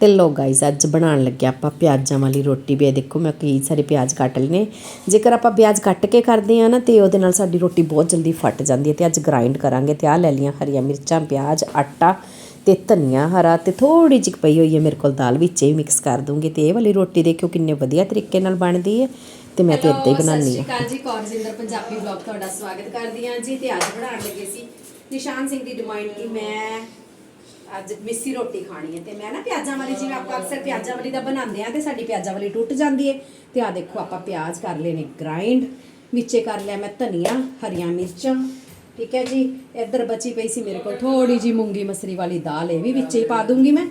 ਤੇ ਲੋ ਗਾਈਜ਼ ਅੱਜ ਬਣਾਉਣ ਲੱਗਿਆ ਆਪਾਂ ਪਿਆਜ਼ਾਂ ਵਾਲੀ ਰੋਟੀ ਵੀ। ਇਹ ਦੇਖੋ ਮੈਂ ਕਈ ਸਾਰੇ ਪਿਆਜ਼ ਕੱਟ ਲਏ ਨੇ। ਜੇਕਰ ਆਪਾਂ ਪਿਆਜ਼ ਕੱਟ ਕੇ ਕਰਦੇ ਆ ਨਾ ਤੇ ਉਹਦੇ ਨਾਲ ਸਾਡੀ ਰੋਟੀ ਬਹੁਤ ਜਲਦੀ ਫਟ ਜਾਂਦੀ ਹੈ ਤੇ ਅੱਜ ਗ੍ਰਾਈਂਡ ਕਰਾਂਗੇ ਤੇ ਆ ਲੈ ਲਈਆਂ ਹਰੀਆਂ ਮਿਰਚਾਂ ਪਿਆਜ਼ ਆਟਾ ਤੇ ਧਨੀਆ ਹਰਾ ਤੇ ਥੋੜੀ ਜਿਹੀ ਪਈ ਹੋਈ ਹੈ ਮੇਰੇ ਕੋਲ ਦਾਲ ਵਿੱਚ ਹੀ ਮਿਕਸ ਕਰ ਦੂੰਗੀ ਤੇ ਇਹ ਵਾਲੀ ਰੋਟੀ ਦੇਖਿਓ ਕਿੰਨੇ ਵਧੀਆ ਤਰੀਕੇ ਨਾਲ ਬਣਦੀ ਹੈ ਤੇ ਮੈਂ ਤੇ ਇੱਦਾਂ ਹੀ ਬਣਾਉਣੀ ਸਤਿ ਆ ਸ਼੍ਰੀ ਅਕਾਲ ਜੀ ਕੌਰਜਿੰਦਰ ਪੰਜਾਬੀ ਵਲੌਗ ਤੁਹਾਡਾ ਸਵਾਗਤ ਕਰਦੀ ਹਾਂ। ਜੀ ਤੇ ਅੱਜ ਬਣਾਉਣ ਲੱਗੇ ਸੀ ਨਿਸ਼ਾਨ ਸਿੰਘ ਦੀ ਡਿਮਾਂਡ ਕਿ ਮੈਂ ਅੱਜ ਮਿੱਸੀ ਰੋਟੀ ਖਾਣੀ ਹੈ ਤੇ ਮੈਂ ਨਾ ਪਿਆਜ਼ਾਂ ਵਾਲੀ, ਜਿਵੇਂ ਆਪਾਂ ਅਕਸਰ ਪਿਆਜ਼ਾਂ ਵਾਲੀ ਦਾ ਬਣਾਉਂਦੇ ਆ ਤੇ ਸਾਡੀ ਪਿਆਜ਼ਾਂ ਵਾਲੀ ਟੁੱਟ ਜਾਂਦੀ ਹੈ ਤੇ ਆ ਦੇਖੋ ਆਪਾਂ ਪਿਆਜ਼ ਕਰ ਲਏ ਨੇ ਗ੍ਰਾਈਂਡ ਵਿੱਚੇ ਕਰ ਲਿਆ ਮੈਂ ਧਨੀਆ, ਹਰੀਆਂ ਮਿਰਚਾਂ, ਠੀਕ ਹੈ ਜੀ। ਇੱਧਰ ਬਚੀ ਪਈ ਸੀ ਮੇਰੇ ਕੋਲ ਥੋੜੀ ਜੀ ਮੂੰਗੀ ਮਸਰੀ ਵਾਲੀ ਦਾਲ, ਇਹ ਵੀ ਵਿੱਚੇ ਹੀ ਪਾ ਦੂੰਗੀ ਮੈਂ।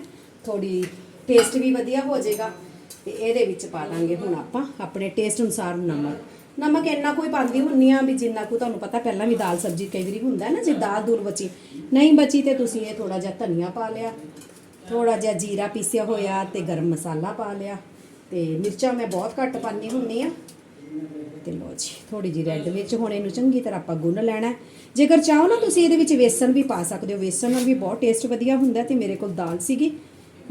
ਥੋੜੀ ਟੇਸਟ ਵੀ ਵਧੀਆ ਹੋ ਜਾਏਗਾ ਤੇ ਇਹਦੇ ਵਿੱਚ ਪਾ ਦਾਂਗੇ ਹੁਣ ਆਪਾਂ ਆਪਣੇ ਟੇਸਟ ਅਨੁਸਾਰ ਨਮਕ। ਨਮਕ ਇੰਨਾ ਕੋਈ ਪਾਉਂਦੀ ਹੁੰਨੀ ਆ ਵੀ ਜਿੰਨਾ ਕੁ ਤੁਹਾਨੂੰ ਪਤਾ ਪਹਿਲਾਂ ਵੀ ਦਾਲ ਸਬਜ਼ੀ ਕਈ ਵਾਰੀ ਹੁੰਦਾ ਨਾ, ਜੇ ਦਾਲ ਦੂਲ ਬਚੀ। ਨਹੀਂ ਬਚੀ ਤੇ ਤੁਸੀਂ ਇਹ ਥੋੜਾ ਜਿਹਾ ਧਨੀਆ ਪਾ ਲਿਆ ਥੋੜਾ ਜਿਹਾ ਜੀਰਾ ਪੀਸਿਆ ਹੋਇਆ ਤੇ ਗਰਮ ਮਸਾਲਾ ਪਾ ਲਿਆ। ਤੇ ਮਿਰਚਾਂ ਮੈਂ ਬਹੁਤ ਘੱਟ ਪਾਉਂਦੀ ਹੁੰਨੀ ਆ। ਤੇ ਲੋ ਜੀ ਥੋੜੀ ਜੀ ਰੈੱਡ ਵਿੱਚ ਹੁਣ ਇਹਨੂੰ ਚੰਗੀ ਤਰ੍ਹਾਂ ਆਪਾਂ ਗੁੰਨ ਲੈਣਾ। ਜੇਕਰ ਚਾਹੋ ਨਾ ਤੁਸੀਂ ਇਹਦੇ ਵਿੱਚ ਵੇਸਣ ਵੀ ਪਾ ਸਕਦੇ ਹੋ। ਵੇਸਣ ਨਾਲ ਵੀ ਬਹੁਤ ਟੇਸਟ ਵਧੀਆ ਹੁੰਦਾ ਤੇ ਮੇਰੇ ਕੋਲ ਦਾਲ ਸੀਗੀ।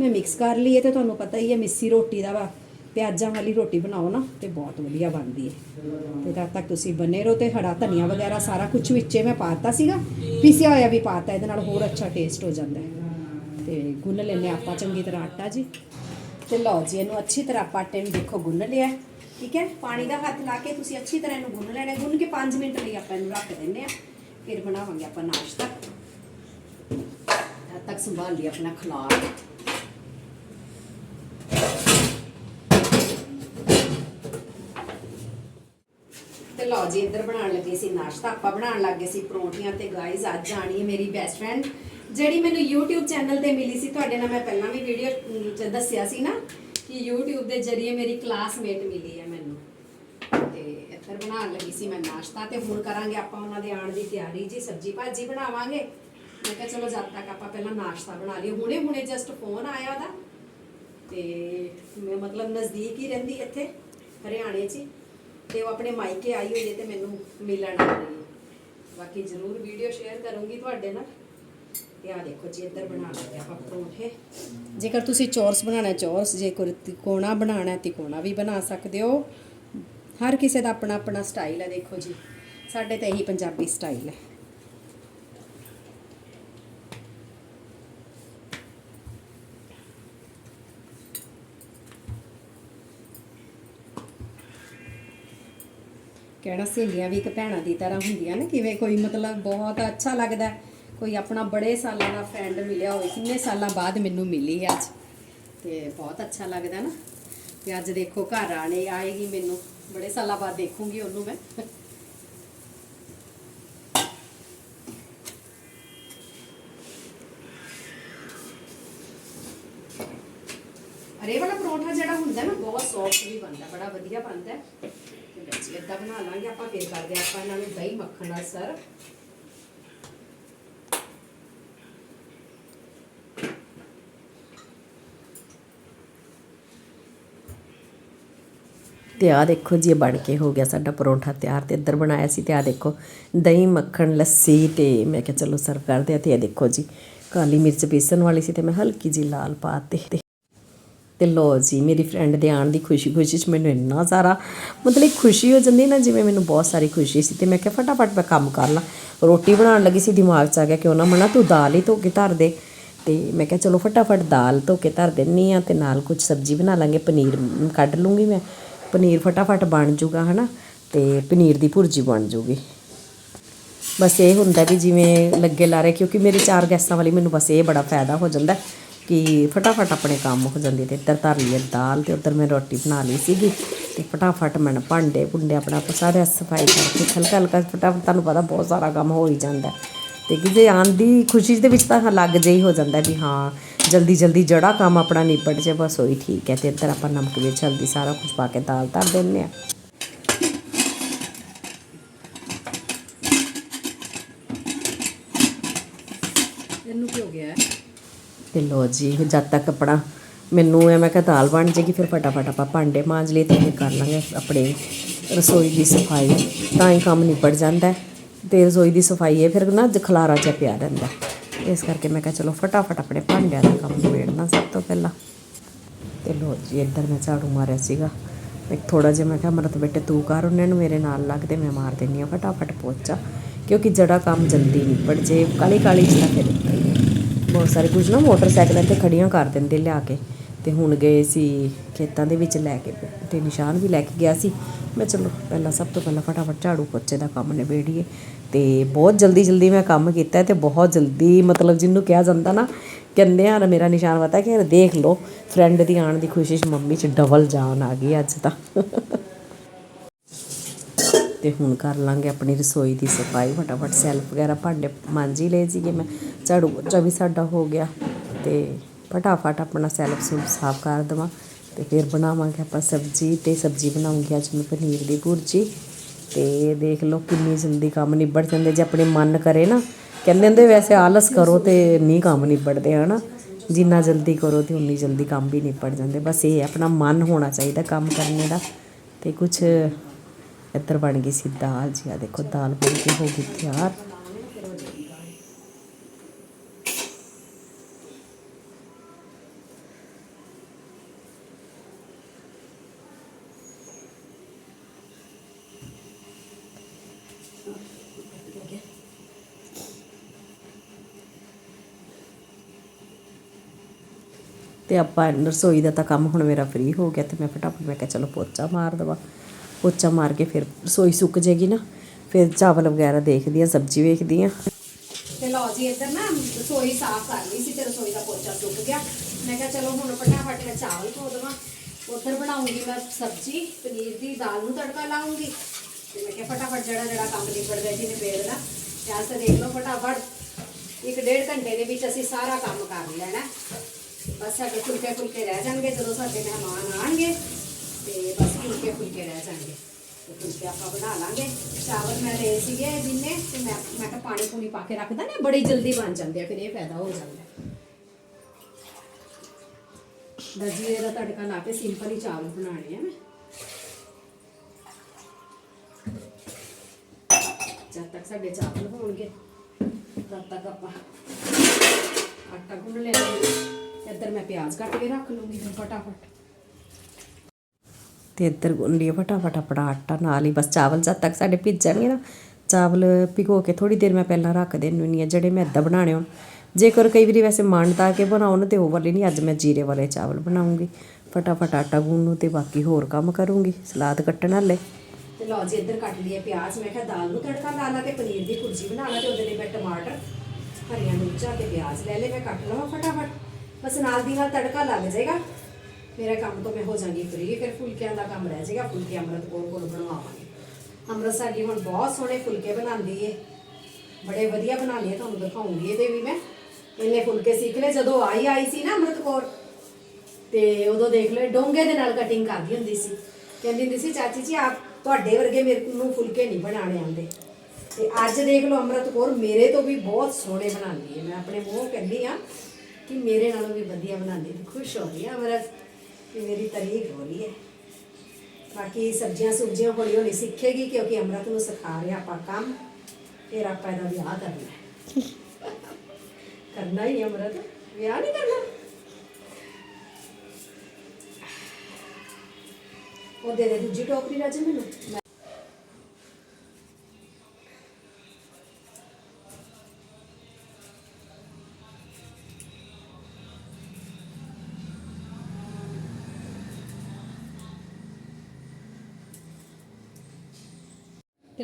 ਮੈਂ ਮਿਕਸ ਕਰ ਲਈ ਹੈ ਤੇ ਤੁਹਾਨੂੰ ਪਤਾ ਹੀ ਹੈ, ਮਿੱਸੀ ਰੋਟੀ ਦਾ ਵਾ। ਪਿਆਜ਼ਾਂ ਵਾਲੀ ਰੋਟੀ ਬਣਾਓ ਨਾ, ਤੇ ਬਹੁਤ ਵਧੀਆ ਬਣਦੀ ਹੈ ਤੇ ਤਦ ਤੱਕ ਤੁਸੀਂ ਬਨੇ ਰਹੋ ਤੇ ਹਰਾ ਧਨੀਆ ਵਗੈਰਾ ਸਾਰਾ ਕੁਝ ਵਿੱਚੇ ਮੈਂ ਪਾਤਾ ਸੀਗਾ, ਪੀਸਿਆ ਹੋਇਆ ਵੀ ਪਾਤਾ, ਇਹਦੇ ਨਾਲ ਹੋਰ ਅੱਛਾ ਟੇਸਟ ਹੋ ਜਾਂਦਾ ਹੈ ਤੇ ਗੁੰਨ ਲੈਨੇ ਆਪਾਂ ਚੰਗੀ ਤਰ੍ਹਾਂ ਆਟਾ ਜੀ। ਤੇ ਲਓ ਜੀ, ਇਹਨੂੰ ਅੱਛੀ ਤਰ੍ਹਾਂ ਆਪਾਂ ਆਟੇ ਨੂੰ ਦੇਖੋ ਗੁੰਨ ਲਿਆ। ਠੀਕ ਹੈ ਪਾਣੀ ਦਾ ਹੱਥ ਲਾ ਕੇ ਤੁਸੀਂ ਅੱਛੀ ਤਰ੍ਹਾਂ ਇਹਨੂੰ ਗੁੰਨ ਲੈਣਾ ਗੁੰਨ ਕੇ 5 ਮਿੰਟ ਲਈ ਆਪਾਂ ਇਹਨੂੰ ਰੱਖ ਦਿੰਨੇ ਆ ਫਿਰ ਬਣਾਵਾਂਗੇ ਆਪਾਂ ਨਾਸ਼ਤਾ। ਤਦ ਤੱਕ ਸੰਭਾਲ ਲਈ ਆਪਣਾ ਖਲਾਰ। ਤੇ ਲਓ ਜੀ, ਇੱਧਰ ਬਣਾਉਣ ਲੱਗੇ ਸੀ ਨਾਸ਼ਤਾ, ਆਪਾਂ ਬਣਾਉਣ ਲੱਗੇ ਸੀ ਪਰੌਂਠੀਆਂ ਤੇ ਗਾਇਜ਼ ਅੱਜ ਆਣੀ ਹੈ ਮੇਰੀ ਬੈਸਟ ਫਰੈਂਡ ਜਿਹੜੀ ਮੈਨੂੰ YouTube ਚੈਨਲ ਤੇ ਮਿਲੀ ਸੀ, ਤੁਹਾਡੇ ਨਾਲ ਮੈਂ ਪਹਿਲਾਂ ਵੀ ਵੀਡੀਓ ਚ ਦੱਸਿਆ ਸੀ ਨਾ, ਕਿ YouTube ਦੇ ਜ਼ਰੀਏ ਮੇਰੀ ਕਲਾਸਮੇਟ ਮਿਲੀ ਹੈ ਮੈਨੂੰ। ਤੇ ਇੱਧਰ ਬਣਾਉਣ ਲੱਗੀ ਸੀ ਮੈਂ ਨਾਸ਼ਤਾ ਤੇ ਹੁਣ ਕਰਾਂਗੇ ਆਪਾਂ ਉਹਨਾਂ ਦੇ ਆਉਣ ਦੀ ਤਿਆਰੀ। ਜੀ, ਸਬਜੀ ਭਾਜੀ ਬਣਾਵਾਂਗੇ? ਮੈਂ ਕਿਹਾ ਚਲੋ ਜਦ ਤੱਕ ਆਪਾਂ ਪਹਿਲਾਂ ਨਾਸ਼ਤਾ ਬਣਾ ਲਈਏ। ਹੁਣੇ ਹੁਣੇ ਜਸਟ ਫੋਨ ਆਇਆ ਉਹਦਾ। ਤੇ ਮੈਂ ਮਤਲਬ ਨਜ਼ਦੀਕ ਹੀ ਰਹਿੰਦੀ ਇੱਥੇ, ਹਰਿਆਣੇ 'ਚ ਹੀ। ਤੇ ਉਹ ਆਪਣੇ ਮਾਇਕੇ ਆਈ ਹੋਈ ਹੈ ਤੇ ਮੈਨੂੰ ਮਿਲਣ ਆ ਰਹੀ ਹੈ। ਬਾਕੀ ਜ਼ਰੂਰ ਵੀਡੀਓ ਸ਼ੇਅਰ ਕਰੂੰਗੀ ਤੁਹਾਡੇ ਨਾਲ। ਤੇ ਆ ਦੇਖੋ ਜੀ, ਇੱਧਰ ਬਣਾ ਲਿਆ ਆਪਾਂ ਪਰੌਂਠੇ। ਜੇਕਰ ਤੁਸੀਂ ਚੌਰਸ ਬਣਾਉਣਾ ਹੈ, ਚੌਰਸ ਜੇ ਕੋਈ ਤਿਕੋਣਾ ਬਣਾਉਣਾ ਹੈ ਤਿਕੋਣਾ ਵੀ ਬਣਾ ਸਕਦੇ ਹੋ। ਹਰ ਕਿਸੇ ਦਾ ਆਪਣਾ ਆਪਣਾ ਸਟਾਈਲ ਹੈ, ਦੇਖੋ ਜੀ। ਸਾਡੇ ਤਾਂ ਇਹੀ ਪੰਜਾਬੀ ਸਟਾਈਲ ਹੈ। ਕਹਿਣਾ ਸਹੇਲੀਆਂ ਵੀ ਇੱਕ ਭੈਣਾਂ ਦੀ ਤਰ੍ਹਾਂ ਹੁੰਦੀਆਂ ਨੇ, ਕਿਵੇਂ ਕੋਈ ਮਤਲਬ ਬਹੁਤ ਅੱਛਾ ਲੱਗਦਾ ਕੋਈ ਆਪਣਾ ਬੜੇ ਸਾਲਾਂ ਦਾ ਫਰੈਂਡ ਮਿਲਿਆ ਹੋਵੇ, ਕਿੰਨੇ ਸਾਲਾਂ ਬਾਅਦ ਮੈਨੂੰ ਮਿਲੀ ਹੈ ਅੱਜ। ਤੇ ਬਹੁਤ ਅੱਛਾ ਲੱਗਦਾ ਨਾ। ਤੇ ਅੱਜ ਦੇਖੋ ਘਰ ਆਣੇ ਆਏਗੀ ਮੈਨੂੰ, ਬੜੇ ਸਾਲਾਂ ਬਾਅਦ ਦੇਖੂੰਗੀ ਉਹਨੂੰ ਮੈਂ। ਅਰੇ ਵਾਲਾ ਪਰੌਂਠਾ ਜਿਹੜਾ ਹੁੰਦਾ ਨਾ, ਬਹੁਤ ਸੌਫਟ ਵੀ ਬਣਦਾ, ਬੜਾ ਵਧੀਆ ਬਣਦਾ ਇਦਾਂ ਬਣਾ ਲਾਂਗੇ, ਆਪਾਂ ਫਿਰ ਕਰਦੇ ਆਪਾਂ ਇਹਨਾਂ ਨੂੰ ਦਹੀਂ ਮੱਖਣ ਨਾਲ ਸਰਵ ਤੇ ਆ ਦੇਖੋ ਜੀ, ਇਹ ਬਣ ਕੇ ਹੋ ਗਿਆ ਸਾਡਾ ਪਰੌਂਠਾ ਤਿਆਰ ਤੇ ਇੱਧਰ ਬਣਾਇਆ ਸੀ ਤੇ ਆ ਦੇਖੋ, ਦਹੀਂ ਮੱਖਣ, ਲੱਸੀ ਤੇ ਮੈਂ ਕਿਹਾ ਚਲੋ ਸਰਵ ਕਰਦੇ ਆ ਤੇ ਇਹ ਦੇਖੋ ਜੀ, ਕਾਲੀ ਮਿਰਚ ਬੇਸਣ ਵਾਲੀ ਸੀ ਤੇ ਮੈਂ ਹਲਕੀ ਜੀ ਲਾਲ ਪਾਤੇ ਤੇ ਤੇ ਲੋ ਜੀ, ਮੇਰੀ ਫਰੈਂਡ ਦੇ ਆਉਣ ਦੀ ਖੁਸ਼ੀ ਖੁਸ਼ੀ ਚ ਮੈਨੂੰ ਇੰਨਾ ਸਾਰਾ ਮਤਲਬ ਖੁਸ਼ੀ ਹੋ ਜਾਂਦੀ ਨਾ, ਜਿਵੇਂ ਮੈਨੂੰ ਬਹੁਤ ਸਾਰੀ ਖੁਸ਼ੀ ਸੀ ਤੇ ਮੈਂ ਕਿਹਾ ਫਟਾਫਟ ਮੈਂ ਕੰਮ ਕਰ ਲਾਂ। ਰੋਟੀ ਬਣਾਉਣ ਲੱਗੀ ਸੀ, ਦਿਮਾਗ 'ਚ ਆ ਗਿਆ ਕਿਉਂ ਨਾ ਮਨਾ, ਤੂੰ ਦਾਲ ਹੀ ਧੋ ਕੇ ਧਰ ਦੇ। ਤੇ ਮੈਂ ਕਿਹਾ, ਚਲੋ ਫਟਾਫਟ ਦਾਲ ਧੋ ਕੇ ਧਰ ਦਿੰਨੀ ਆ ਤੇ ਨਾਲ ਕੁਝ ਸਬਜ਼ੀ ਬਣਾ ਲਾਂਗੇ, ਪਨੀਰ ਕੱਢ ਲੂੰਗੀ ਮੈਂ। ਪਨੀਰ ਫਟਾਫਟ ਬਣ ਜੂਗਾ, ਹਨਾ? ਤੇ ਪਨੀਰ ਦੀ ਭੁਰਜੀ ਬਣ ਜੂਗੀ। ਬਸ ਇਹ ਹੁੰਦਾ ਵੀ ਜਿਵੇਂ ਲੱਗੇ ਲਾਰੇ, ਕਿਉਂਕਿ ਮੇਰੇ ਚਾਰ ਗੈਸਾਂ ਵਾਲੀ ਮੈਨੂੰ ਬਸ ਇਹ ਬੜਾ ਫਾਇਦਾ ਹੋ ਜਾਂਦਾ। ਕਿ ਫਟਾਫਟ ਆਪਣੇ ਕੰਮ ਹੋ ਜਾਂਦੇ ਤੇ ਇੱਧਰ ਧਰ ਲਈ ਦਾਲ ਤੇ ਉੱਧਰ ਮੈਂ ਰੋਟੀ ਬਣਾ ਲਈ ਸੀਗੀ। ਤੇ ਫਟਾਫਟ ਮੈਂ ਭਾਂਡੇ ਭੁੰਡੇ ਆਪਣਾ ਸਾਰਾ ਸਫ਼ਾਈ ਕਰਕੇ ਹਲਕਾ ਹਲਕਾ ਫਟਾਫਟ ਤੁਹਾਨੂੰ ਪਤਾ ਬਹੁਤ ਸਾਰਾ ਕੰਮ ਹੋ ਹੀ ਜਾਂਦਾ। ਤੇ ਕਿਤੇ ਆਉਣ ਦੀ ਖੁਸ਼ੀ ਦੇ ਵਿੱਚ ਤਾਂ ਲੱਗ ਜਿਹੀ ਹੋ ਜਾਂਦਾ ਵੀ ਹਾਂ, ਜਲਦੀ ਜਲਦੀ ਜਿਹੜਾ ਕੰਮ ਆਪਣਾ ਨਿਪਟ ਜੇ ਬਸ ਉਹੀ ਠੀਕ ਹੈ। ਤੇ ਇੱਧਰ ਆਪਾਂ ਨਮਕ ਵਿੱਚ ਹਲਦੀ, ਸਾਰਾ ਕੁਝ ਪਾ ਕੇ ਦਾਲ ਧਰ ਦਿੰਦੇ ਆ ਇਹਨੂੰ ਕੀ ਹੋ ਗਿਆ? ਤੇ ਲੋ ਜੀ ਜਦ ਤੱਕ ਆਪਣਾ ਮੈਨੂੰ ਐ ਮੈਂ ਕਿਹਾ ਦਾਲ ਬਣ ਜੇਗੀ, ਫਿਰ ਫਟਾਫਟ ਆਪਾਂ ਭਾਂਡੇ ਮਾਂਜ ਲਏ ਤੇ ਇਹ ਕਰ ਲਾਂਗੇ ਆਪਣੇ ਰਸੋਈ ਦੀ ਸਫ਼ਾਈ। ਤਾਂ ਹੀ ਕੰਮ ਨਿਪਟ ਜਾਂਦਾ ਹੈ। ਤੇ ਰਸੋਈ ਦੀ ਸਫ਼ਾਈ ਹੈ ਫਿਰ ਨਾ ਖਲਾਰਾ 'ਚ ਪਿਆ ਰਹਿੰਦਾ ਇਸ ਕਰਕੇ ਮੈਂ ਕਿਹਾ ਚਲੋ ਫਟਾਫਟ ਆਪਣੇ ਭਾਂਡਿਆਂ ਦਾ ਕੰਮ ਨਿਬੇੜਨਾ ਸਭ ਤੋਂ ਪਹਿਲਾਂ। ਲੋ ਜੀ, ਇੱਧਰ ਮੈਂ ਝਾੜੂ ਮਾਰਿਆ ਸੀਗਾ। ਇੱਕ ਥੋੜਾ ਜਿਹਾ ਮੈਂ ਕਿਹਾ, ਅਮਰਤ ਬੇਟੇ, ਤੂੰ ਕਰ, ਉਹਨਾਂ ਨੂੰ ਮੇਰੇ ਨਾਲ ਲੱਗਦੇ ਮੈਂ ਮਾਰ ਦਿੰਨੀ ਆ ਫਟਾਫਟ ਪੋਚਾ ਕਿਉਂਕਿ ਜੜਾ ਕੰਮ ਜਲਦੀ ਨਿਪਟ ਜੇ ਕਾਲੀ ਕਾਲੀ ਚ ਤਾਂ ਫਿਰ ਬਹੁਤ ਸਾਰੇ ਕੁਝ ਨਾ ਮੋਟਰਸਾਈਕਲਾਂ ਤੇ ਖੜੀਆਂ ਕਰ ਦਿੰਦੇ ਲਿਆ ਕੇ। ਤੇ ਹੁਣ ਗਏ ਸੀ ਖੇਤਾਂ ਦੇ ਵਿੱਚ ਲੈ ਕੇ ਤੇ ਨਿਸ਼ਾਨ ਵੀ ਲੈ ਕੇ ਗਿਆ ਸੀ। ਮੈਂ ਚਲੋ ਪਹਿਲਾਂ ਸਭ ਤੋਂ ਪਹਿਲਾਂ ਫਟਾਫਟ ਝਾੜੂ ਪੋਚੇ ਦਾ ਕੰਮ ਨਿਬੇੜੀਏ। ਤੇ ਬਹੁਤ ਜਲਦੀ ਜਲਦੀ ਮੈਂ ਕੰਮ ਕੀਤਾ ਤੇ ਬਹੁਤ ਜਲਦੀ ਮਤਲਬ ਜਿਹਨੂੰ ਕਿਹਾ ਜਾਂਦਾ ਨਾ, ਕਹਿੰਦੇ ਆ ਮੇਰਾ ਨਿਸ਼ਾਨ ਪਤਾ ਕਿ ਦੇਖ ਲਓ ਫਰੈਂਡ ਦੀ ਆਣ ਦੀ ਖੁਸ਼ੀ 'ਚ ਮੰਮੀ 'ਚ ਡਬਲ ਜਾਨ ਆ ਗਈ ਅੱਜ ਤਾਂ। ਤੇ ਹੁਣ ਕਰ ਲਾਂਗੇ ਆਪਣੀ ਰਸੋਈ ਦੀ ਸਫ਼ਾਈ, ਫਟਾਫਟ ਸੈਲਫ ਵਗੈਰਾ ਭਾਂਡੇ ਮਾਂਜੀ ਲਏ ਸੀਗੇ ਮੈਂ। ਝਾੜੂ ਪੋਚਾ ਵੀ ਸਾਡਾ ਹੋ ਗਿਆ ਤੇ ਫਟਾਫਟ ਆਪਣਾ ਸੈਲਫ ਸੂਪ ਸਾਫ਼ ਕਰ ਦੇਵਾਂ ਤੇ ਫਿਰ ਬਣਾਵਾਂਗੇ ਆਪਾਂ ਸਬਜ਼ੀ ਤੇ ਸਬਜ਼ੀ ਬਣਾਉਂਗੀ ਅੱਜ ਮੈਂ ਪਨੀਰ ਦੀ ਭੁਰਜੀ ਤੇ ਦੇਖ ਲਓ ਕਿੰਨੀ ਜਲਦੀ ਕੰਮ ਨਿਬੜ ਜਾਂਦੇ ਜੇ ਆਪਣੇ ਮਨ ਕਰੇ ਨਾ ਕਹਿੰਦੇ ਹੁੰਦੇ ਵੈਸੇ ਆਲਸ ਕਰੋ ਤੇ ਨਹੀਂ ਕੰਮ ਨਿਬੜਦੇ ਹਨਾ? ਜਿੰਨਾ ਜਲਦੀ ਕਰੋ ਤੇ ਉਨੀ ਜਲਦੀ ਕੰਮ ਵੀ ਨਿਬੜ ਜਾਂਦੇ ਬਸ ਇਹ ਹੈ, ਆਪਣਾ ਮਨ ਹੋਣਾ ਚਾਹੀਦਾ ਕੰਮ ਕਰਨੇ ਦਾ ਤੇ ਕੁਝ ਇੱਧਰ ਬਣ ਗਈ ਸੀ ਦਾਲ ਜੀ ਆ ਦੇਖੋ ਦਾਲ ਬਣ ਕੇ ਹੋ ਗਈ ਤਿਆਰ। ਤੇ ਆਪਾਂ ਰਸੋਈ ਦਾ ਤਾਂ ਕੰਮ ਹੁਣ ਮੇਰਾ ਫ੍ਰੀ ਹੋ ਗਿਆ ਤੇ ਮੈਂ ਫਟਾਫਟ ਮੈਂ ਕਿਹਾ ਚਲੋ ਪੋਚਾ ਮਾਰ ਦਵਾ। ਪੋਚਾ ਮਾਰ ਕੇ ਫਿਰ ਰਸੋਈ ਸੁੱਕ ਜੇਗੀ ਨਾ, ਫਿਰ ਚਾਵਲ ਵਗੈਰਾ ਦੇਖਦੀ ਆ ਸਬਜ਼ੀ ਵੇਖਦੀ ਆ ਤੇ ਲਓ ਜੀ ਇੱਧਰ ਨਾ ਰਸੋਈ ਸਾਫ਼ ਕਰ ਲਈ ਸੀ ਤੇ ਰਸੋਈ ਦਾ ਪੋਚਾ ਸੁੱਕ ਗਿਆ। ਮੈਂ ਕਿਹਾ ਚਲੋ ਹੁਣ ਫਟਾਫਟ ਮੈਂ ਚਾਵਲ ਧੋ ਦੇਵਾਂ। ਉੱਧਰ ਬਣਾਉਂਗੀ ਮੈਂ ਸਬਜ਼ੀ, ਪਨੀਰ ਦੀ ਦਾਲ ਨੂੰ ਤੜਕਾ ਲਾਉਂਗੀ। ਤੇ ਮੈਂ ਕਿਹਾ ਫਟਾਫਟ ਜਿਹੜਾ ਜਿਹੜਾ ਕੰਮ ਨਿਬੜ ਗਿਆ ਜੀ ਨਿਬੇੜਦਾ ਤੇ ਅੱਜ ਤਾਂ ਦੇਖ ਲਓ ਫਟਾਫਟ, ਇੱਕ ਡੇਢ ਘੰਟੇ ਦੇ ਵਿੱਚ ਅਸੀਂ ਸਾਰਾ ਕੰਮ ਕਰ ਲੈਣਾ। ਬਸ ਸਾਡੇ ਫੁਲਕੇ ਫੁਲਕੇ ਰਹਿ ਜਾਣਗੇ ਜਦੋਂ ਸਾਡੇ ਮਹਿਮਾਨ ਆਣਗੇ ਤੇ ਬਸ ਫੁਲਕੇ ਫੁਲਕੇ ਰਹਿ ਜਾਣਗੇ ਤੇ ਫੁਲਕੇ ਆਪਾਂ ਬਣਾ ਲਾਂਗੇ ਚਾਵਲ ਮੈਂ ਲਏ ਸੀਗੇ ਜਿੰਨੇ ਤੇ ਮੈਂ ਮੈਂ ਕਿਹਾ ਪਾਣੀ ਪੂਣੀ ਪਾ ਕੇ ਰੱਖਦਾ ਨਾ ਬੜੀ ਜਲਦੀ ਬਣ ਜਾਂਦੇ ਆ ਫਿਰ ਇਹ ਫਾਇਦਾ ਹੋ ਜਾਂਦਾ ਦਜੀਰੇ ਦਾ ਤੜਕਾ ਲਾ ਕੇ ਸਿੰਪਲ ਹੀ ਚਾਵਲ ਬਣਾਣੇ ਆ ਮੈਂ ਜਦ ਤੱਕ ਸਾਡੇ ਚਾਵਲ ਹੋਣਗੇ ਤਦ ਤੱਕ ਆਪਾਂ ਆਟਾ ਗੁੰਨ ਲੈਣਾ ਇੱਧਰ ਮੈਂ ਪਿਆਜ਼ ਕੱਟ ਕੇ ਰੱਖ ਲੂੰਗੀ ਫਿਰ ਫਟਾਫਟ। ਤੇ ਇੱਧਰ ਗੁੰਨ ਫਟਾਫਟ ਆਪਣਾ ਆਟਾ ਨਾਲ ਹੀ ਬਸ ਚਾਵਲ ਜਦ ਤੱਕ ਸਾਡੇ ਭਿੱਜ ਜਾਣਗੇ ਨਾ ਚਾਵਲ ਭਿਗੋ ਕੇ ਥੋੜੀ ਦੇਰ ਮੈਂ ਪਹਿਲਾਂ ਰੱਖ ਦੇਣੀ ਆ ਜਿਹੜੇ ਮੈਂ ਇੱਦਾਂ ਬਣਾਣੇ ਹੋਣ। ਜੇਕਰ ਕਈ ਵਾਰੀ ਵੈਸੇ ਮਨ ਤਾਂ ਕੇ ਬਣਾਉਣ ਤੇ ਉਹ ਵਾਲੇ ਨਹੀਂ ਅੱਜ ਮੈਂ ਜੀਰੇ ਵਾਲੇ ਚਾਵਲ ਬਣਾਉਂਗੀ। ਫਟਾਫਟ ਆਟਾ ਗੁੰਨੂ ਤੇ ਬਾਕੀ ਹੋਰ ਕੰਮ ਕਰੂੰਗੀ ਸਲਾਦ ਕੱਟਣ ਵਾਲੇ। ਤੇ ਲਓ ਜੀ ਇੱਧਰ ਕੱਟ ਲਈਏ ਪਿਆਜ਼। ਮੈਂ ਕਿਹਾ ਦਾਲ ਨੂੰ ਤੜਕਾ ਲਾ ਲਾ ਤੇ ਪਨੀਰ ਦੀ ਭੁਰਜੀ ਬਣਾ ਲਾ ਤੇ ਉਹਦੇ ਲਈ ਮੈਂ ਟਮਾਟਰ ਹਰੀਆਂ ਮਿਰਚਾਂ ਤੇ ਪਿਆਜ਼ ਲੈ ਲੈ ਮੈਂ ਕੱਟ ਲਵਾਂ ਫਟਾਫਟ। ਬਸ ਨਾਲ ਦੀ ਨਾਲ ਤੜਕਾ ਲੱਗ ਜਾਏਗਾ। ਮੇਰਾ ਕੰਮ ਤੋਂ ਮੈਂ ਹੋ ਜਾਵਾਂਗੀ ਫਰੀ ਫਿਰ ਫੁਲਕਿਆਂ ਦਾ ਕੰਮ ਰਹਿ ਜਾਏਗਾ। ਫੁਲਕੇ ਅੰਮ੍ਰਿਤ ਕੋਲ ਕੋਲ ਬਣਵਾਵਾਂਗੇ। ਅੰਮ੍ਰਿਤ ਸਾਡੀ ਹੁਣ ਬਹੁਤ ਸੋਹਣੇ ਫੁਲਕੇ ਬਣਾਉਂਦੀ ਏ। ਬੜੇ ਵਧੀਆ ਬਣਾਉਂਦੀ ਹੈ ਤੁਹਾਨੂੰ ਦਿਖਾਉਂਗੀ ਇਹਦੇ ਵੀ ਮੈਂ। ਇਹਨੇ ਫੁਲਕੇ ਸਿੱਖ ਲਏ, ਜਦੋਂ ਆਈ ਆਈ ਸੀ ਨਾ ਅੰਮ੍ਰਿਤ ਕੌਰ, ਤੇ ਉਦੋਂ ਦੇਖ ਲਓ ਡੋਂਗੇ ਦੇ ਨਾਲ ਕਟਿੰਗ ਕਰਦੀ ਹੁੰਦੀ ਸੀ। ਕਹਿੰਦੀ ਹੁੰਦੀ ਸੀ, ਚਾਚੀ ਜੀ, ਆਪ ਤੁਹਾਡੇ ਵਰਗੇ ਮੇਰੇ ਨੂੰ ਫੁਲਕੇ ਨਹੀਂ ਬਣਾਣੇ ਆਉਂਦੇ। ਤੇ ਅੱਜ ਦੇਖ ਲਓ ਅੰਮ੍ਰਿਤ ਕੌਰ ਮੇਰੇ ਤੋਂ ਵੀ ਬਹੁਤ ਸੋਹਣੇ ਬਣਾਉਂਦੀ ਹੈ ਮੈਂ ਆਪਣੇ ਮੂੰਹ ਕਹਿੰਦੀ ਆ ਕਿ ਮੇਰੇ ਨਾਲੋਂ ਵੀ ਵਧੀਆ ਬਣਾਉਂਦੀ ਹੈ ਖੁਸ਼ ਹੋ ਰਹੀ ਆ ਅੰਮ੍ਰਿਤ ਕਿ ਮੇਰੀ ਤਾਰੀਫ ਹੋ ਰਹੀ ਹੈ। ਬਾਕੀ ਸਬਜ਼ੀਆਂ ਸੁਬਜ਼ੀਆਂ ਹੌਲੀ ਹੌਲੀ ਸਿੱਖੇਗੀ, ਕਿਉਂਕਿ ਅੰਮ੍ਰਿਤ ਨੂੰ ਸਿਖਾ ਰਿਹਾ ਆਪਾਂ ਕੰਮ। ਫਿਰ ਆਪਾਂ ਇਹਦਾ ਵਿਆਹ ਕਰਨਾ ਹੈ। ਕਰਨਾ ਹੀ ਹੈ ਅੰਮ੍ਰਿਤ। ਵਿਆਹ ਨਹੀਂ ਕਰਨਾ। ਉਹਦੇ ਦੇ ਦੂਜੀ ਟੋਕਰੀ ਰਾਜੇ ਮੈਨੂੰ।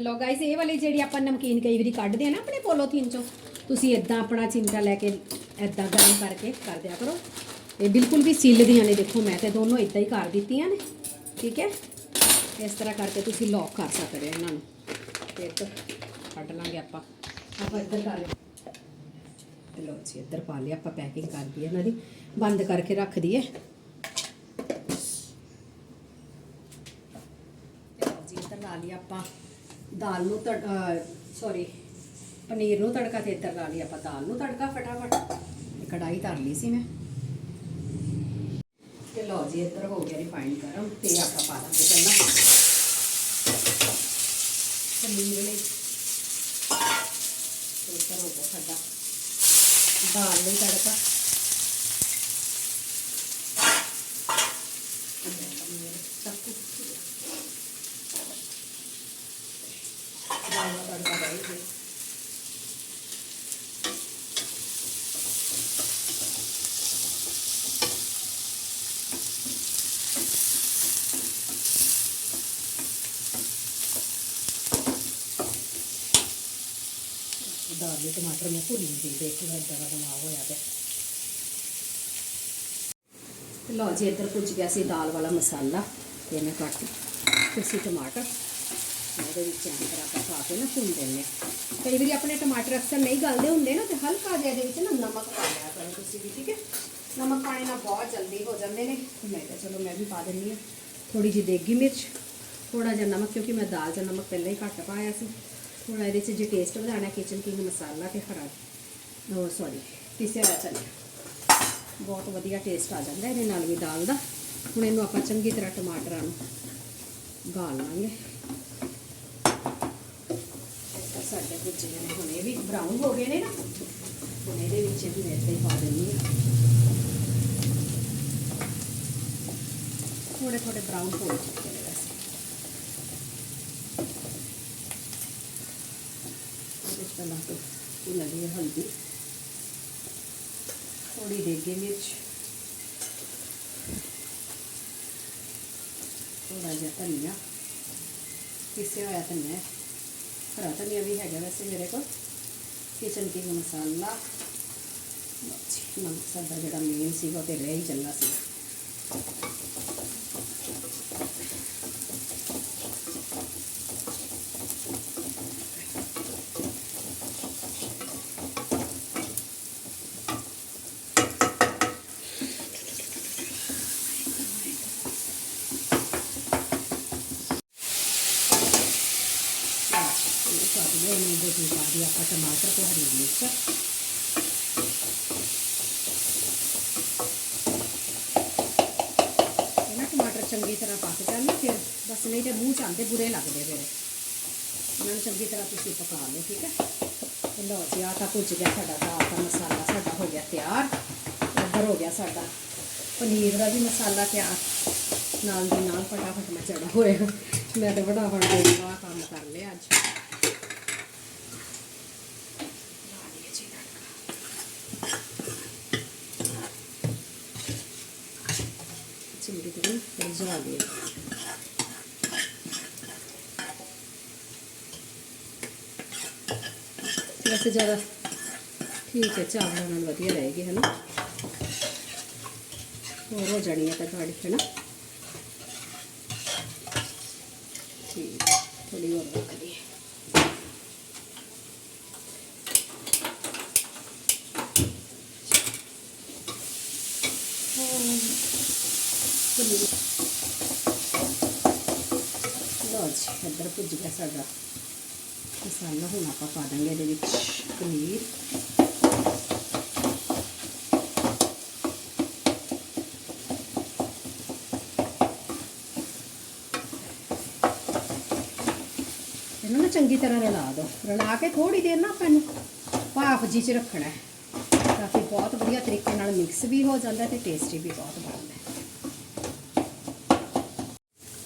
ਤੇ ਲੋ ਗਾਇਸ ਇਹ ਵਾਲੀ ਜਿਹੜੀ ਆਪਾਂ ਨਮਕੀਨ ਕਈ ਵਾਰੀ ਕੱਢਦੇ ਆ ਨਾ ਆਪਣੇ ਪੋਲੋਥੀਨ ਚੋਂ, ਤੁਸੀਂ ਇਦਾਂ ਆਪਣਾ ਚਿਮਟਾ ਲੈ ਕੇ ਇਦਾਂ ਗਰਮ ਕਰਕੇ ਕਰ ਦਿਆ ਕਰੋ। ਇਹ ਬਿਲਕੁਲ ਵੀ ਸਿੱਲਦੀਆਂ ਨੇ, ਦੇਖੋ ਮੈਂ ਤੇ ਦੋਨੋਂ ਇਦਾਂ ਹੀ ਕਰ ਦਿੱਤੀਆਂ ਨੇ, ਠੀਕ ਹੈ? ਇਸ ਤਰ੍ਹਾਂ ਕਰਕੇ ਤੁਸੀਂ ਲੌਕ ਕਰ ਸਕਦੇ ਹੋ ਇਹਨਾਂ ਨੂੰ। ਤੇ ਇੱਕ ਕੱਢ ਲਾਂਗੇ ਆਪਾਂ। ਆਪਾਂ ਇੱਧਰ ਕਰ ਲਿਆ ਲੋ ਜੀ, ਇੱਧਰ ਪਾ ਲਿਆ ਆਪਾਂ ਪੈਕਿੰਗ ਕਰ ਦਈਏ ਇਹਨਾਂ ਦੀ। ਬੰਦ ਕਰਕੇ ਰੱਖ ਦਈਏ। ਜੀ, ਇੱਧਰ ਲਾ ਲਈ ਆਪਾਂ। ਦਾਲ ਨੂੰ ਤੜ ਸੌਰੀ ਪਨੀਰ ਨੂੰ ਤੜਕਾ ਤੇ ਇੱਧਰ ਲਾ ਲਈ ਆਪਾਂ, ਦਾਲ ਨੂੰ ਤੜਕਾ ਫਟਾਫਟ। ਇਹ ਕੜਾਈ ਧਰ ਲਈ ਸੀ ਮੈਂ। ਤੇ ਲਓ ਜੀ, ਇੱਧਰ ਹੋ ਗਿਆ ਰਿਫਾਈਂਡ ਗਰਮ, ਤੇ ਆਪਾਂ ਪਾ ਦਾਂਗੇ ਪਹਿਲਾਂ। ਪਨੀਰ ਲਈ। ਇੱਧਰ ਹੋ ਗਿਆ ਸਾਡਾ ਦਾਲ ਲਈ ਤੜਕਾ। ਆਲੂ ਟਮਾਟਰ ਮੈਂ ਭੁੱਲ ਗਈ ਦੇਖੋ ਏਦਾਂ ਦਾ ਦਿਮਾਗ ਹੋਇਆ ਪਿਆ ਤੇ ਲਓ ਜੀ ਇੱਧਰ ਪੁੱਜ ਗਿਆ ਸੀ ਦਾਲ ਵਾਲਾ ਮਸਾਲਾ ਤੇ ਮੈਂ ਕੱਟ ਤੁਸੀਂ ਟਮਾਟਰ ਉਹਦੇ ਵਿੱਚ ਚੰਗੀ ਤਰ੍ਹਾਂ ਆਪਾਂ ਪਾ ਕੇ ਨਾ ਭੁੰਨ ਦਿੰਦੇ ਹਾਂ ਕਈ ਵਾਰੀ ਆਪਣੇ ਟਮਾਟਰ ਅਕਸਰ ਨਹੀਂ ਗਲਦੇ ਹੁੰਦੇ ਨਾ ਤੇ ਹਲਕਾ ਜਿਹਾ ਇਹਦੇ ਵਿੱਚ ਨਾ ਨਮਕ ਪਾ ਲਿਆ ਕਰੋ ਤੁਸੀਂ ਵੀ ਠੀਕ ਹੈ ਨਮਕ ਪਾਣੇ ਨਾਲ ਬਹੁਤ ਜਲਦੀ ਹੋ ਜਾਂਦੇ ਨੇ ਤੇ ਮੈਂ ਕਿਹਾ ਚਲੋ ਮੈਂ ਵੀ ਪਾ ਦਿੰਦੀ ਹਾਂ ਥੋੜੀ ਜਿਹੀ ਦੇਗੀ ਮਿਰਚ ਥੋੜਾ ਜਿਹਾ ਨਮਕ ਕਿਉਂਕਿ ਮੈਂ ਦਾਲ 'ਚ ਨਮਕ ਪਹਿਲਾਂ ਹੀ ਘੱਟ ਪਾਇਆ ਸੀ ਥੋੜਾ ਇਹਦੇ 'ਚ ਜੇ ਟੇਸਟ ਵਧਾਉਣਾ ਕਿਚਨ ਕਿੰਗ ਮਸਾਲਾ ਤੇ ਹਰਾ ਉਹ ਸੌਰੀ ਪੀਸਿਆ ਹੋਇਆ ਧਨੀਆ ਬਹੁਤ ਵਧੀਆ ਟੇਸਟ ਆ ਜਾਂਦਾ ਇਹਦੇ ਨਾਲ ਵੀ ਦਾਲ ਦਾ। ਹੁਣ ਇਹਨੂੰ ਆਪਾਂ ਚੰਗੀ ਤਰ੍ਹਾਂ ਟਮਾਟਰਾਂ ਨੂੰ ਗਾਲ ਲਾਂਗੇ। ਸਾਡੇ ਭੁੱਜੇ ਨੇ, ਹੁਣ ਇਹ ਵੀ ਬਰਾਊਨ ਹੋ ਗਏ ਨੇ ਨਾ। ਹੁਣ ਇਹਦੇ ਵਿੱਚ ਵੀ ਮੈਂ ਇੱਥੇ ਪਾ ਦਿੰਦੀ ਹਾਂ। ਥੋੜੇ ਥੋੜੇ ਬਰਾਊਨ ਹੋ ਚੁੱਕੇ ਨੇ ਵੈਸੇ ਇਹਦੇ 'ਚ ਪਹਿਲਾਂ ਤੋਂ ਭੁੰਨ ਲਈ ਹੈ ਹਲਦੀ ਥੋੜੀ ਦੇਗੀ ਮਿਰਚ ਥੋੜਾ ਜਿਹਾ ਧਨੀਆ ਪਿਸਿਆ ਹੋਇਆ ਧਨੀਆ ਹੈ। ਹਰਾ ਧਨੀਆ ਵੀ ਹੈਗਾ ਵੈਸੇ ਮੇਰੇ ਕੋਲ ਕਿਚਨ ਕਿੰਗ ਮਸਾਲਾ ਲਓ ਜੀ, ਨਮਕ ਸਾਡਾ ਜਿਹੜਾ ਮੇਨ ਸੀਗਾ ਉਹ ਤੇ ਰਹਿ ਹੀ ਚੱਲਾ ਸੀ ਇਹ ਪਾ ਦਿਓ ਇਹਨੂੰ ਦੇ ਵਿੱਚ ਪਾ ਦਿਆ ਆਪਾਂ ਟਮਾਟਰ ਤੇ ਟਮਾਟਰ ਚੰਗੀ ਤਰ੍ਹਾਂ ਪੱਕ ਜਾਣ ਫਿਰ, ਬਸ ਨਹੀਂ ਤੇ ਮੂੰਹ ਚ ਬੁਰੇ ਲੱਗਦੇ ਫਿਰ। ਇਹਨਾਂ ਨੂੰ ਚੰਗੀ ਤਰ੍ਹਾਂ ਤੁਸੀਂ ਪਕਾ ਲਓ, ਠੀਕ ਹੈ? ਤੇ ਲਓ ਜੀ, ਆਹ ਤਾਂ ਭੁੱਜ ਗਿਆ ਸਾਡਾ, ਦਾਲ ਦਾ ਮਸਾਲਾ ਸਾਡਾ ਹੋ ਗਿਆ ਤਿਆਰ। ਇੱਧਰ ਹੋ ਗਿਆ ਸਾਡਾ। ਪਨੀਰ ਦਾ ਵੀ ਮਸਾਲਾ ਤਿਆਰ। ਨਾਲ ਦੀ ਨਾਲ ਫਟਾਫਟ ਮੈਂ ਚੜਾ ਹੋਇਆ। ਮੈਂ ਤਾਂ ਫਟਾਫਟ ਦੇ ਆਹ ਕੰਮ ਕਰ ਲਿਆ ਅੱਜ ਲਾ ਲਈਏ ਜੀ ਤੜਕਾ। ਚਿਮੜੀ ਤੇ ਰਜਾ ਵੈਸੇ ਜ਼ਿਆਦਾ ਠੀਕ ਹੈ ਚਾਵਲਾਂ ਨਾਲ ਵਧੀਆ ਰਹੇਗੀ ਹੈ ਨਾ ਹੋਰ ਹੋ ਜਾਣੀ ਹੈ ਤਾਂ ਤੁਹਾਡੀ ਹੈ ਨਾ ਠੀਕ ਹੈ, ਥੋੜੀ ਹੋਰ ਰੱਖ ਲਈਏ। ਪਨੀਰ ਲਓ ਜੀ ਇੱਧਰ ਭੁੱਜ ਗਿਆ ਸਾਡਾ। ਮਸਾਲਾ ਹੁਣ ਆਪਾਂ ਪਾ ਦਾਂਗੇ ਇਹਦੇ ਵਿੱਚ ਪਨੀਰ। ਇਹਨੂੰ ਨਾ ਚੰਗੀ ਤਰ੍ਹਾਂ ਰਲਾ ਦਿਓ ਰਲਾ ਕੇ ਥੋੜੀ ਦੇਰ ਨਾ ਆਪਾਂ ਨੂੰ ਭਾਫ ਜੀ ਚ ਰੱਖਣਾ ਹੈ। ਤਾਂ ਕਿ ਬਹੁਤ ਵਧੀਆ ਤਰੀਕੇ ਨਾਲ ਮਿਕਸ ਵੀ ਹੋ ਜਾਂਦਾ ਤੇ ਟੇਸਟੀ ਵੀ ਬਹੁਤ ਬਣਦਾ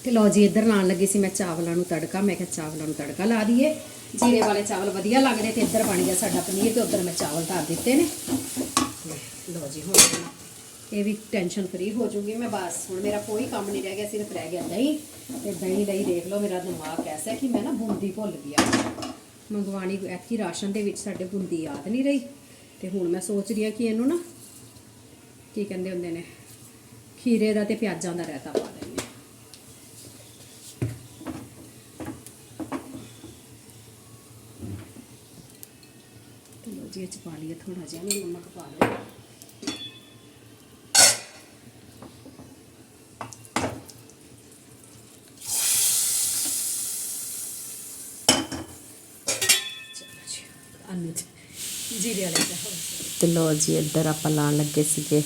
ਤੇ ਲਓ ਜੀ, ਇੱਧਰ ਲਾਉਣ ਲੱਗੀ ਸੀ ਮੈਂ ਚਾਵਲਾਂ ਨੂੰ ਤੜਕਾ। ਮੈਂ ਕਿਹਾ ਚਾਵਲਾਂ ਨੂੰ ਤੜਕਾ ਲਾ ਦਈਏ। ਜੀਰੇ ਵਾਲੇ ਚਾਵਲ ਵਧੀਆ ਲੱਗਦੇ ਤੇ ਇੱਧਰ ਬਣ ਗਿਆ ਸਾਡਾ ਪਨੀਰ ਤੇ ਉੱਧਰ ਮੈਂ ਚਾਵਲ ਧਰ ਦਿੱਤੇ ਨੇ। ਤੇ ਲਓ ਜੀ, ਹੁਣ ਇਹ ਵੀ ਟੈਨਸ਼ਨ ਫਰੀ ਹੋ ਜੂਗੀ। ਮੈਂ ਬਸ, ਹੁਣ ਮੇਰਾ ਕੋਈ ਕੰਮ ਨਹੀਂ ਰਹਿ ਗਿਆ, ਸਿਰਫ ਰਹਿ ਗਿਆ ਦਹੀਂ ਤੇ ਦਹੀਂ ਦਹੀਂ ਦੇਖ ਲਓ, ਮੇਰਾ ਦਿਮਾਗ ਐਸਾ ਕਿ ਮੈਂ ਨਾ ਬੂੰਦੀ ਭੁੱਲ ਗਿਆ ਮੰਗਵਾਣੀ ਐਤਕੀ ਰਾਸ਼ਨ ਦੇ ਵਿੱਚ ਸਾਡੇ ਬੂੰਦੀ ਯਾਦ ਨਹੀਂ ਰਹੀ। ਤੇ ਹੁਣ ਮੈਂ ਸੋਚ ਰਹੀ ਹਾਂ ਕਿ ਇਹਨੂੰ ਨਾ, ਕੀ ਕਹਿੰਦੇ ਹੁੰਦੇ ਨੇ, ਖੀਰੇ ਦਾ ਤੇ ਪਿਆਜ਼ਾਂ ਦਾ ਰਹਿਤਾ ਪਾ ਦਿੰਦੇ ਹਾਂ ਜੀ ਪਾ ਲਈਏ ਥੋੜਾ ਜਿਹਾ ਨਾ ਨਮਕ ਪਾ ਲਓ ਤੇ ਲਓ ਜੀ, ਇੱਧਰ ਆਪਾਂ ਲਾਉਣ ਲੱਗੇ ਸੀਗੇ।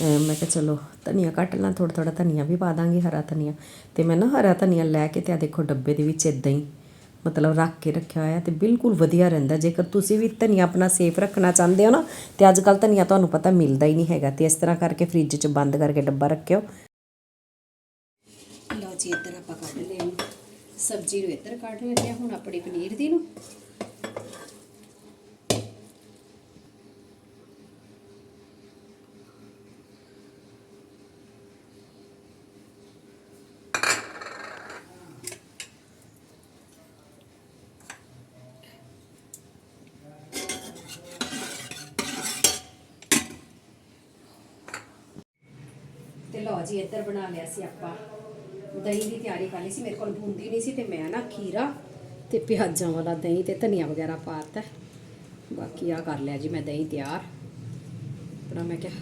ਮੈਂ ਕਿਹਾ ਚਲੋ, ਧਨੀਆ ਕੱਟ ਲਾਂ ਥੋੜਾ ਥੋੜਾ ਧਨੀਆ ਵੀ ਪਾ ਦਾਂਗੇ, ਹਰਾ ਧਨੀਆ। ਤੇ ਮੈਂ ਨਾ ਹਰਾ ਧਨੀਆ ਲੈ ਕੇ ਤੇ ਆ ਦੇਖੋ, ਡੱਬੇ ਦੇ ਵਿੱਚ ਇਦਾਂ ਹੀ ਮਤਲਬ ਰੱਖ ਕੇ ਰੱਖਿਆ ਹੋਇਆ ਤੇ ਬਿਲਕੁਲ ਵਧੀਆ ਰਹਿੰਦਾ। ਜੇਕਰ ਤੁਸੀਂ ਵੀ ਧਨੀਆ ਆਪਣਾ ਸੇਫ ਰੱਖਣਾ ਚਾਹੁੰਦੇ ਹੋ ਨਾ, ਤੇ ਅੱਜ ਕੱਲ ਧਨੀਆ ਤੁਹਾਨੂੰ ਪਤਾ ਮਿਲਦਾ ਹੀ ਨਹੀਂ ਹੈਗਾ ਤੇ ਇਸ ਤਰ੍ਹਾਂ ਕਰਕੇ ਫ੍ਰਿਜ 'ਚ ਬੰਦ ਕਰਕੇ ਡੱਬਾ ਰੱਖਿਓ। ਲਓ ਜੀ, ਇੱਧਰ ਆਪਾਂ ਕੱਢ ਲਿਆ। ਸਬਜ਼ੀ ਨੂੰ ਇੱਧਰ ਕੱਢ ਲੈਂਦੇ ਹਾਂ ਹੁਣ ਆਪਣੀ ਪਨੀਰ ਦੀ ਨੂੰ। ਜੀ ਇੱਧਰ ਬਣਾ ਲਿਆ ਸੀ ਆਪਾਂ। ਦਹੀਂ ਦੀ ਤਿਆਰੀ ਕਰ ਲਈ ਸੀ। ਮੇਰੇ ਕੋਲ ਬੂੰਦੀ ਨਹੀਂ ਸੀ ਤੇ ਮੈਂ ਨਾ ਖੀਰਾ ਤੇ ਪਿਆਜ਼ਾਂ ਵਾਲਾ ਦਹੀਂ ਤੇ ਧਨੀਆ ਵਗੈਰਾ ਪਾਤਾ ਬਾਕੀ ਆ ਕਰ ਲਿਆ ਜੀ ਮੈਂ ਦਹੀਂ ਤਿਆਰ। ਆਪਣਾ ਮੈਂ ਕਿਹਾ,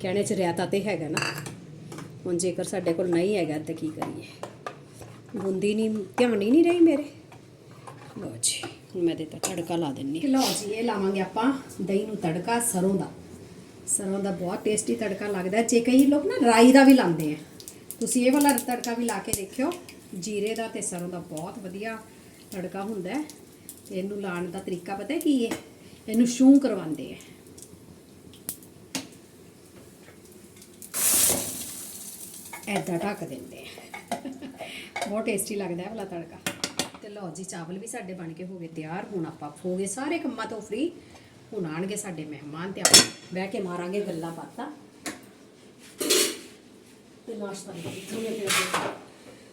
ਕਹਿਣੇ ਚ ਰਿਆਤਾ ਤੇ ਹੈਗਾ ਨਾ। ਹੁਣ ਜੇਕਰ ਸਾਡੇ ਕੋਲ ਨਹੀਂ ਹੈਗਾ ਤਾਂ ਕੀ ਕਰੀਏ। ਬੂੰਦੀ ਨਹੀਂ, ਧਿਆਨ ਹੀ ਨਹੀਂ ਰਹੀ ਮੇਰੇ। ਲਓ ਜੀ, ਹੁਣ ਮੈਂ ਤਾਂ ਤੜਕਾ ਲਾ ਦਿੰਨੀ ਲਓ ਜੀ, ਇਹ ਲਾਵਾਂਗੇ ਆਪਾਂ ਦਹੀਂ ਨੂੰ ਤੜਕਾ ਸਰੋਂ ਦਾ। ਸਰੋਂ ਦਾ ਬਹੁਤ ਟੇਸਟੀ ਤੜਕਾ ਲੱਗਦਾ ਜੇ ਕਈ ਲੋਕ ਨਾ ਰਾਈ ਦਾ ਵੀ ਲਾਉਂਦੇ ਆ। ਤੁਸੀਂ ਇਹ ਵਾਲਾ ਤੜਕਾ ਵੀ ਲਾ ਕੇ ਦੇਖਿਓ। ਜੀਰੇ ਦਾ ਤੇ ਸਰੋਂ ਦਾ ਬਹੁਤ ਵਧੀਆ ਤੜਕਾ ਹੁੰਦਾ ਤੇ ਇਹਨੂੰ ਲਾਉਣ ਦਾ ਤਰੀਕਾ ਪਤਾ ਹੈ ਕੀ ਹੈ? ਇਹਨੂੰ ਸ਼ੂੰ ਕਰਵਾਉਂਦੇ ਆ। ਐਦਾਂ ਢੱਕ ਦਿੰਦੇ ਆ। ਬਹੁਤ ਟੇਸਟੀ ਲੱਗਦਾ ਹੈ ਵਾਲਾ ਤੜਕਾ। ਤੇ ਲਓ ਜੀ, ਚਾਵਲ ਵੀ ਸਾਡੇ ਬਣ ਕੇ ਹੋ ਗਏ ਤਿਆਰ। ਹੁਣ ਆਪਾਂ ਹੋ ਗਏ ਸਾਰੇ ਕੰਮਾਂ ਤੋਂ ਫ੍ਰੀ ਹੁਣ ਆਣਗੇ ਸਾਡੇ ਮਹਿਮਾਨ ਤੇ ਆਪਾਂ ਬਹਿ ਕੇ ਮਾਰਾਂਗੇ ਗੱਲਾਂ ਬਾਤਾਂ। ਤੇ ਨਾਸ਼ਤਾ ਵੀ ਕਰਾਂਗੇ ਫਿਰ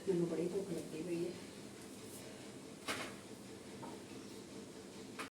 ਮੈਨੂੰ ਬੜੀ ਭੁੱਖ ਲੱਗੀ।